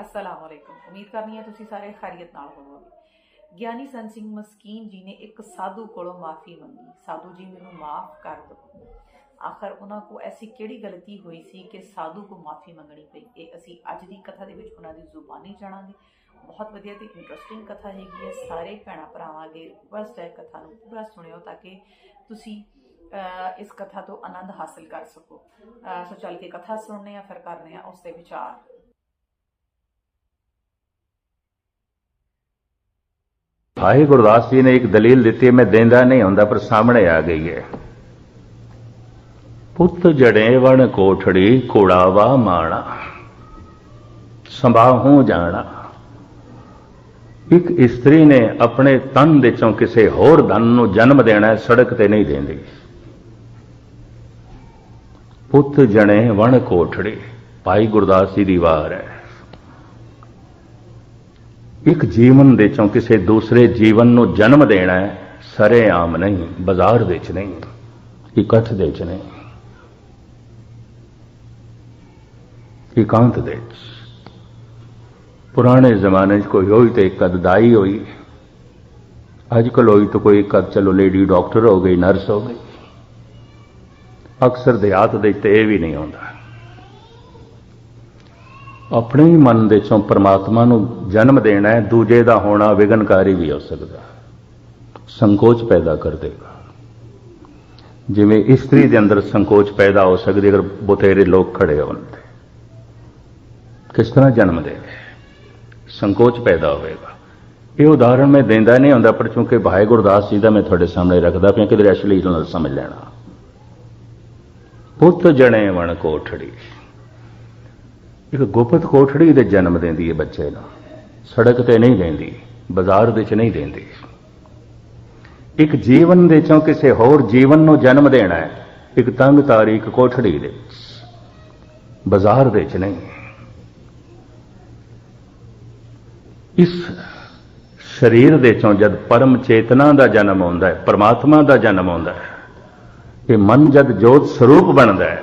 ਅਸਲਾਮ ਵਾਲੇਕੁਮ ਉਮੀਦ ਕਰਨੀ ਹੈ ਤੁਸੀਂ ਸਾਰੇ ਖੈਰੀਅਤ ਨਾਲ ਹੋਵੋਗੇ ਗਿਆਨੀ ਸੰਤ ਸਿੰਘ ਮਸਕੀਨ ਜੀ ਨੇ ਇੱਕ ਸਾਧੂ ਕੋਲੋਂ ਮਾਫੀ ਮੰਗੀ ਸਾਧੂ ਜੀ ਮੈਨੂੰ ਮਾਫ ਕਰ ਦਿਓ ਆਖਰ ਉਹਨਾਂ ਕੋ ਐਸੀ ਕਿਹੜੀ ਗਲਤੀ ਹੋਈ ਸੀ ਕਿ ਸਾਧੂ ਕੋ ਮਾਫੀ ਮੰਗਣੀ ਪਈ ਇਹ ਅਸੀਂ ਅੱਜ ਦੀ ਕਥਾ ਦੇ ਵਿੱਚ ਉਹਨਾਂ ਦੀ ਜ਼ੁਬਾਨੀ ਜਾਣਾਂਗੇ ਬਹੁਤ ਵਧੀਆ ਤੇ ਇੰਟਰਸਟਿੰਗ ਕਥਾ ਹੈਗੀ ਹੈ ਸਾਰੇ ਭੈਣਾਂ ਭਰਾਵਾਂ ਅੱਗੇ ਰਿਕੁਐਸਟ ਹੈ ਕਥਾ ਨੂੰ ਪੂਰਾ ਸੁਣਿਓ ਤਾਂ ਕਿ ਤੁਸੀਂ ਇਸ ਕਥਾ ਤੋਂ ਆਨੰਦ ਹਾਸਲ ਕਰ ਸਕੋ ਅਹ, ਸੋ ਚੱਲ ਕੇ ਕਥਾ ਸੁਣਨੇ ਆ ਫਿਰ ਕਰਨੇ ਆ ਉਸ ਤੇ ਵਿਚਾਰ ਭਾਈ ਗੁਰਦਾਸ ਜੀ ਨੇ ਇੱਕ ਦਲੀਲ ਦਿੱਤੀ ਹੈ, ਮੈਂ ਦੇਂਦਾ ਨਹੀਂ ਹੁੰਦਾ ਪਰ ਸਾਹਮਣੇ ਆ ਗਈ ਹੈ ਪੁੱਤ ਜੜੇ ਵਣ ਕੋਠੜੀ ਕੋੜਾਵਾ ਮਾਣਾ ਸੰਭਾਹੂ ਜਾਣਾ। ਇੱਕ ਇਸਤਰੀ ਨੇ ਆਪਣੇ ਤਨ ਦੇ ਚੋਂ ਕਿਸੇ ਹੋਰ ਧਨ ਨੂੰ ਜਨਮ ਦੇਣਾ ਸੜਕ ਤੇ ਨਹੀਂ ਦਿੰਦੀ। ਪੁੱਤ ਜਣੇ ਵਣ ਕੋਠੜੀ ਭਾਈ ਗੁਰਦਾਸ ਜੀ ਦੀ ਵਾਰ ਹੈ। ਇੱਕ ਜੀਵਨ ਦੇ ਚੋਂ ਕਿਸੇ ਦੂਸਰੇ ਜੀਵਨ ਨੂੰ ਜਨਮ ਦੇਣਾ ਹੈ ਸਰੇ ਆਮ ਨਹੀਂ, ਬਾਜ਼ਾਰ ਵਿੱਚ ਨਹੀਂ, ਇਕੱਠ ਦੇ ਵਿੱਚ ਨਹੀਂ, ਇਕਾਂਤ ਦੇ ਚ ਪੁਰਾਣੇ ਜ਼ਮਾਨੇ 'ਚ ਕੋਈ ਹੋਈ ਤੇ ਇੱਕ ਅਦਾਈ ਹੋਈ। ਅੱਜ ਕੱਲ੍ਹ ਹੋਈ ਤਾਂ ਕੋਈ ਇੱਕ ਅੱਧ, ਚਲੋ ਲੇਡੀ ਡਾਕਟਰ ਹੋ ਗਈ ਨਰਸ ਹੋ ਗਈ। ਅਕਸਰ ਦਿਹਾਤ ਦੇ ਤੇ ਇਹ ਵੀ ਨਹੀਂ ਆਉਂਦਾ। ਆਪਣੇ ਹੀ ਮਨ ਦੇ ਚੋਂ ਪ੍ਰਮਾਤਮਾ ਨੂੰ ਜਨਮ ਦੇਣਾ ਹੈ, ਦੂਜੇ ਦਾ ਹੋਣਾ ਵਿਗਨਕਾਰੀ ਵੀ ਹੋ ਸਕਦਾ। ਸੰਕੋਚ ਪੈਦਾ ਕਰ ਦੇਗਾ। ਜਿਵੇਂ ਇਸਤਰੀ ਦੇ ਅੰਦਰ ਸੰਕੋਚ ਪੈਦਾ ਹੋ ਸਕਦੀ ਅਗਰ ਬਥੇਰੇ ਲੋਕ ਖੜੇ ਹੋਣ ਤੇ। ਕਿਸ ਤਰ੍ਹਾਂ ਜਨਮ ਦੇਵੇ ਸੰਕੋਚ ਪੈਦਾ ਹੋਵੇਗਾ। ਇਹ ਉਦਾਹਰਣ ਮੈਂ ਦਿੰਦਾ ਨਹੀਂ ਹੁੰਦਾ, ਪਰ ਚੂੰਕਿ ਭਾਈ ਗੁਰਦਾਸ ਜੀ ਦਾ ਮੈਂ ਤੁਹਾਡੇ ਸਾਹਮਣੇ ਰੱਖਦਾ ਪਿਆ, ਕਿਧਰੇ ਅਸ਼ਲੀਲ ਨਾਲ ਸਮਝ ਲੈਣਾ। ਪੁੱਤ ਜਣੇ ਵਣ ਕੋਠੜੀ। ਇੱਕ ਗੁਪਤ ਕੋਠੜੀ ਦੇ ਜਨਮ ਦਿੰਦੀ ਹੈ ਬੱਚੇ ਨੂੰ। ਸੜਕ ਤੇ ਨਹੀਂ ਦਿੰਦੀ ਬਾਜ਼ਾਰ ਵਿੱਚ ਨਹੀਂ ਦਿੰਦੀ ਇੱਕ ਜੀਵਨ ਦੇ ਚੋਂ ਕਿਸੇ ਹੋਰ ਜੀਵਨ ਨੂੰ ਜਨਮ ਦੇਣਾ ਹੈ ਇੱਕ ਤੰਗ ਤਾਰੀਖ ਕੋਠੜੀ ਦੇ ਵਿੱਚ। ਬਾਜ਼ਾਰ ਵਿੱਚ ਨਹੀਂ। ਇਸ ਸਰੀਰ ਦੇ ਚੋਂ ਜਦ ਪਰਮ ਚੇਤਨਾ ਦਾ ਜਨਮ ਆਉਂਦਾ ਹੈ ਪਰਮਾਤਮਾ ਦਾ ਜਨਮ ਆਉਂਦਾ ਹੈ ਇਹ ਮਨ ਜਦ ਜੋਤ ਸਰੂਪ ਬਣਦਾ ਹੈ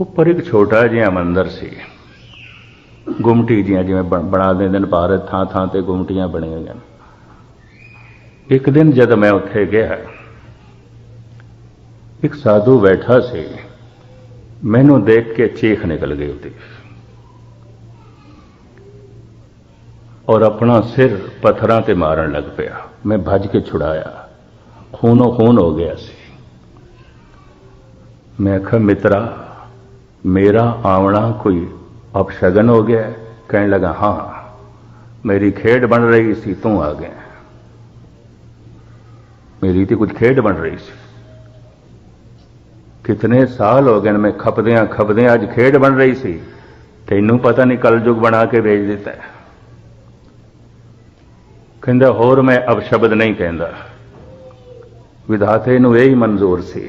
ਉੱਪਰ ਇੱਕ ਛੋਟਾ ਜਿਹਾ ਮੰਦਰ ਸੀ। ਗੁੰਮਟੀ ਜੀਆਂ ਜਿਵੇਂ ਬਣ- ਬਣਾ ਦਿੰਦੇ ਨੇ ਭਾਰਤ ਥਾਂ ਥਾਂ ਤੇ ਗੁੰਮਟੀਆਂ ਬਣੀਆਂ ਹੋਈਆਂ ਇੱਕ ਦਿਨ ਜਦ ਮੈਂ ਉੱਥੇ ਗਿਆ, ਇੱਕ ਸਾਧੂ ਬੈਠਾ ਸੀ। ਮੈਨੂੰ ਦੇਖ ਕੇ ਚੀਖ ਨਿਕਲ ਗਈ ਉਹਦੀ। ਔਰ ਆਪਣਾ ਸਿਰ ਪੱਥਰਾਂ ਤੇ ਮਾਰਨ ਲੱਗ ਪਿਆ। ਮੈਂ ਭੱਜ ਕੇ ਛੁਡਾਇਆ। ਖੂਨੋ ਖੂਨ ਹੋ ਗਿਆ ਸੀ। ਮੈਂ ਆਖਿਆ ਮਿੱਤਰਾ ਮੇਰਾ ਆਵਣਾ ਕੋਈ ਅਪਸ਼ਗਨ ਹੋ ਗਿਆ ਹੈ? ਕਹਿਣ ਲੱਗਾ ਹਾਂ ਮੇਰੀ ਖੇਡ ਬਣ ਰਹੀ ਸੀ ਤੂੰ ਆ ਗਿਆ ਮੇਰੀ ਤੇ ਕੁਝ ਖੇਡ ਬਣ ਰਹੀ ਸੀ ਕਿਤਨੇ ਸਾਲ ਹੋ ਗਏ ਨੇ ਮੈਂ ਖਪਦਿਆਂ ਖਪਦਿਆਂ ਅੱਜ ਖੇਡ ਬਣ ਰਹੀ ਸੀ ਤੈਨੂੰ ਪਤਾ ਨਹੀਂ ਕਲਯੁਗ ਬਣਾ ਕੇ ਵੇਚ ਦਿੱਤਾ ਕਹਿੰਦਾ ਹੋਰ ਮੈਂ ਅਪਸ਼ਬਦ ਨਹੀਂ ਕਹਿੰਦਾ ਵਿਧਾਤੇ ਨੂੰ ਇਹ ਹੀ ਮਨਜ਼ੂਰ ਸੀ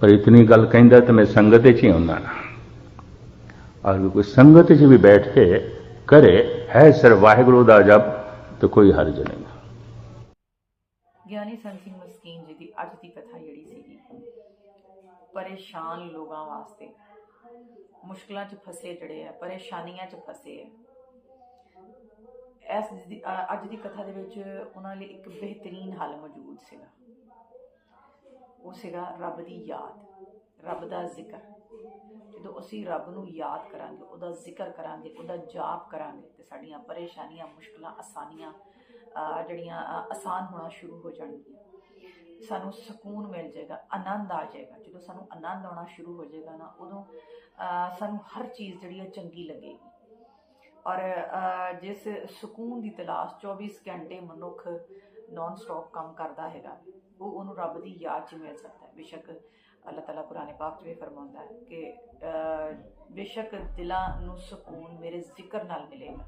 ਪਰ ਇਤਨੀ ਗੱਲ ਕਹਿੰਦਾ ਤੇ ਮੈਂ ਸੰਗਤ ਵਿੱਚ ਹੀ ਹੁੰਦਾ ਨਾ। ਔਰ ਕੋਈ ਸੰਗਤ ਵਿੱਚ ਵੀ ਬੈਠ ਕੇ ਕਰੇ, ਹੈ ਸਿਰ ਵਾਹਿਗੁਰੂ ਦਾ ਜਪ, ਤੇ ਕੋਈ ਹਰਜ ਨਹੀਂ। ਗਿਆਨੀ ਸੰਤ ਸਿੰਘ ਮਸਕੀਨ ਜੀ ਦੀ ਅੱਜ ਦੀ ਕਥਾ ਜਿਹੜੀ ਸੀਗੀ, ਪਰੇਸ਼ਾਨ ਲੋਕਾਂ ਵਾਸਤੇ। ਮੁਸ਼ਕਲਾਂ 'ਚ ਫਸੇ ਜਿਹੜੇ ਆ, ਪਰੇਸ਼ਾਨੀਆਂ 'ਚ ਫਸੇ ਆ। ਇਸ ਅੱਜ ਦੀ ਕਥਾ ਦੇ ਵਿੱਚ ਉਹਨਾਂ ਲਈ ਇੱਕ ਬਿਹਤਰੀਨ ਹੱਲ ਮੌਜੂਦ ਸੀਗਾ। ਉਹ ਸੀਗਾ ਰੱਬ ਦੀ ਯਾਦ, ਰੱਬ ਦਾ ਜ਼ਿਕਰ। ਜਦੋਂ ਅਸੀਂ ਰੱਬ ਨੂੰ ਯਾਦ ਕਰਾਂਗੇ, ਉਹਦਾ ਜ਼ਿਕਰ ਕਰਾਂਗੇ, ਉਹਦਾ ਜਾਪ ਕਰਾਂਗੇ ਤੇ ਸਾਡੀਆਂ ਪਰੇਸ਼ਾਨੀਆਂ, ਮੁਸ਼ਕਲਾਂ, ਆਸਾਨੀਆਂ ਜਿਹੜੀਆਂ ਆਸਾਨ ਹੋਣਾ ਸ਼ੁਰੂ ਹੋ ਜਾਣਗੀਆਂ। ਸਾਨੂੰ ਸਕੂਨ ਮਿਲ ਜਾਏਗਾ, ਆਨੰਦ ਆ ਜਾਏਗਾ। ਜਦੋਂ ਸਾਨੂੰ ਆਨੰਦ ਆਉਣਾ ਸ਼ੁਰੂ ਹੋ ਜਾਏਗਾ ਨਾ, ਉਦੋਂ ਸਾਨੂੰ ਹਰ ਚੀਜ਼ ਜਿਹੜੀ ਹੈ ਚੰਗੀ ਲੱਗੇਗੀ। ਔਰ ਜਿਸ ਸਕੂਨ ਦੀ ਤਲਾਸ਼ 24 ਘੰਟੇ ਮਨੁੱਖ ਨਾਨ ਸਟਾਪ ਕੰਮ ਕਰਦਾ ਹੈਗਾ ਉਹ ਉਹਨੂੰ ਰੱਬ ਦੀ ਯਾਦ 'ਚ ਮਿਲ ਸਕਦਾ ਹੈ। ਬੇਸ਼ੱਕ ਅੱਲਾਹ ਤਾਲਾ ਕੁਰਾਨ ਪਾਕ 'ਚ ਵੀ ਫਰਮਾਉਂਦਾ ਹੈ ਕਿ ਬੇਸ਼ੱਕ ਦਿਲਾਂ ਨੂੰ ਸਕੂਨ ਮੇਰੇ ਜ਼ਿਕਰ ਨਾਲ ਮਿਲੇਗਾ।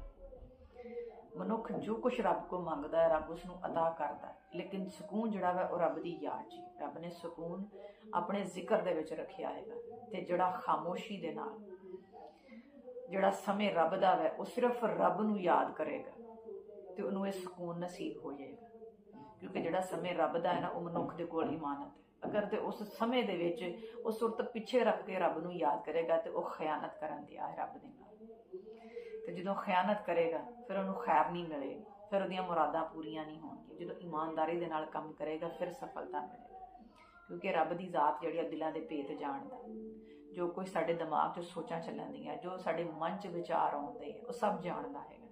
ਮਨੁੱਖ ਜੋ ਕੁਝ ਰੱਬ ਕੋ ਮੰਗਦਾ ਹੈ, ਰੱਬ ਉਸ ਨੂੰ ਅਤਾ ਕਰਦਾ ਹੈ। ਲੇਕਿਨ ਸਕੂਨ ਜਿਹੜਾ ਵਾ, ਉਹ ਰੱਬ ਦੀ ਯਾਦ 'ਚ ਰੱਬ ਨੇ ਸਕੂਨ ਆਪਣੇ ਜ਼ਿਕਰ ਦੇ ਵਿੱਚ ਰੱਖਿਆ ਹੈਗਾ ਤੇ ਜਿਹੜਾ ਖਾਮੋਸ਼ੀ ਦੇ ਨਾਲ, ਜਿਹੜਾ ਸਮੇਂ ਰੱਬ ਦਾ ਹੈ ਉਹ ਸਿਰਫ ਰੱਬ ਨੂੰ ਯਾਦ ਕਰੇਗਾ ਤੇ ਉਹਨੂੰ ਇਹ ਸਕੂਨ ਨਸੀਬ ਹੋ ਜਾਏਗਾ। ਕਿਉਂਕਿ ਜਿਹੜਾ ਸਮੇਂ ਰੱਬ ਦਾ ਹੈ ਨਾ, ਉਹ ਮਨੁੱਖ ਦੇ ਕੋਲ ਇਮਾਨਤ ਹੈ। ਅਗਰ ਤੇ ਉਸ ਸਮੇਂ ਦੇ ਵਿੱਚ ਉਹ ਸੁਰਤ ਪਿੱਛੇ ਰੱਖ ਕੇ ਰੱਬ ਨੂੰ ਯਾਦ ਕਰੇਗਾ ਤੇ ਉਹ ਖਿਆਨਤ ਕਰਨ ਦੀ ਆ ਰੱਬ ਦੇ ਨਾਲ। ਤੇ ਜਦੋਂ ਖਿਆਨਤ ਕਰੇਗਾ, ਫਿਰ ਉਹਨੂੰ ਖੈਰ ਨਹੀਂ ਮਿਲੇਗੀ, ਫਿਰ ਉਹਦੀਆਂ ਮੁਰਾਦਾਂ ਪੂਰੀਆਂ ਨਹੀਂ ਹੋਣਗੀਆਂ। ਜਦੋਂ ਇਮਾਨਦਾਰੀ ਦੇ ਨਾਲ ਕੰਮ ਕਰੇਗਾ, ਫਿਰ ਸਫਲਤਾ ਮਿਲੇਗੀ। ਕਿਉਂਕਿ ਰੱਬ ਦੀ ਜ਼ਾਤ ਜਿਹੜੀ ਆ, ਦਿਲਾਂ ਦੇ ਭੇਤ ਜਾਣਦਾ। ਜੋ ਕੋਈ ਸਾਡੇ ਦਿਮਾਗ 'ਚ ਸੋਚਾਂ ਚੱਲਣਦੀਆਂ ਜੋ ਸਾਡੇ ਮਨ 'ਚ ਵਿਚਾਰ ਆਉਂਦੇ ਆ, ਉਹ ਸਭ ਜਾਣਦਾ ਹੈਗਾ।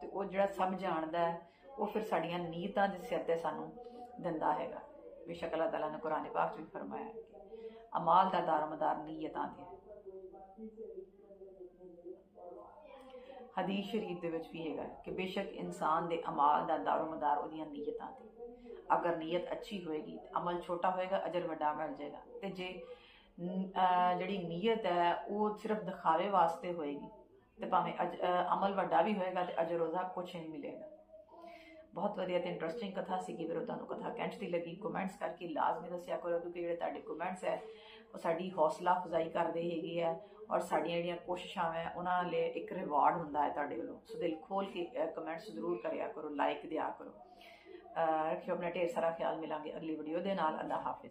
ਤੇ ਉਹ ਜਿਹੜਾ ਸਭ ਜਾਣਦਾ ਹੈ ਉਹ ਫਿਰ ਸਾਡੀਆਂ ਨੀਅਤਾਂ ਦੇ ਸਿਰ ਤੇ ਸਾਨੂੰ ਦਿੰਦਾ ਹੈਗਾ। ਬੇਸ਼ੱਕ ਅੱਲਾਹ ਤਾਲਾ ਨੇ ਕੁਰਾਨ ਪਾਕ 'ਚ ਵੀ ਫਰਮਾਇਆ ਕਿ ਅਮਾਲ ਦਾ ਦਾਰਮਦਾਰ ਨੀਅਤਾਂ ਤੇ ਹਦੀਸ ਸ਼ਰੀਫ ਦੇ ਵਿੱਚ ਵੀ ਹੈਗਾ ਕਿ ਬੇਸ਼ੱਕ ਇਨਸਾਨ ਦੇ ਅਮਾਲ ਦਾ ਦਾਰੋਮਦਾਰ ਉਹਦੀਆਂ ਨੀਅਤਾਂ ਤੇ ਅਗਰ ਨੀਅਤ ਅੱਛੀ ਹੋਏਗੀ ਅਮਲ ਛੋਟਾ ਹੋਏਗਾ, ਅਜਰ ਵੱਡਾ ਮਿਲ ਜਾਏਗਾ। ਤੇ ਜੇ ਜਿਹੜੀ ਨੀਅਤ ਹੈ, ਉਹ ਸਿਰਫ ਦਿਖਾਵੇ ਵਾਸਤੇ ਹੋਏਗੀ, ਤੇ ਭਾਵੇਂ ਅਜ- ਅਮਲ ਵੱਡਾ ਵੀ ਹੋਏਗਾ ਤੇ ਅਜਰ ਉਹਦਾ ਕੁਝ ਨਹੀਂ ਮਿਲੇਗਾ। ਬਹੁਤ ਵਧੀਆ ਤੇ ਇੰਟਰਸਟਿੰਗ ਕਥਾ ਸੀਗੀ ਕਿ ਵੀਰੋ ਤੁਹਾਨੂੰ ਕਥਾ ਕੈਂਚਦੀ ਲੱਗੀ। ਕਮੈਂਟਸ ਕਰਕੇ ਲਾਜ਼ਮੀ ਦੱਸਿਆ ਕਰੋ, ਕਿਉਂਕਿ ਜਿਹੜੇ ਤੁਹਾਡੇ ਕਮੈਂਟਸ ਹੈ, ਉਹ ਸਾਡੀ ਹੌਸਲਾ ਅਫਜ਼ਾਈ ਕਰਦੇ ਹੈਗੇ ਆ ਔਰ ਸਾਡੀਆਂ ਜਿਹੜੀਆਂ ਕੋਸ਼ਿਸ਼ਾਂ ਹੈ, ਉਹਨਾਂ ਲਈ ਇੱਕ ਰਿਵਾਰਡ ਹੁੰਦਾ ਹੈ ਤੁਹਾਡੇ ਵੱਲੋਂ। ਸੋ ਦਿਲ ਖੋਲ ਕੇ ਕਮੈਂਟਸ ਜ਼ਰੂਰ ਕਰਿਆ ਕਰੋ ਲਾਈਕ ਦਿਆ ਕਰੋ। ਰੱਖਿਓ, ਆਪਣਾ ਢੇਰ ਸਾਰਾ ਖਿਆਲ ਮਿਲਾਂਗੇ ਅਗਲੀ ਵੀਡੀਓ ਦੇ ਨਾਲ। ਅੱਲਾ ਹਾਫਿਜ਼।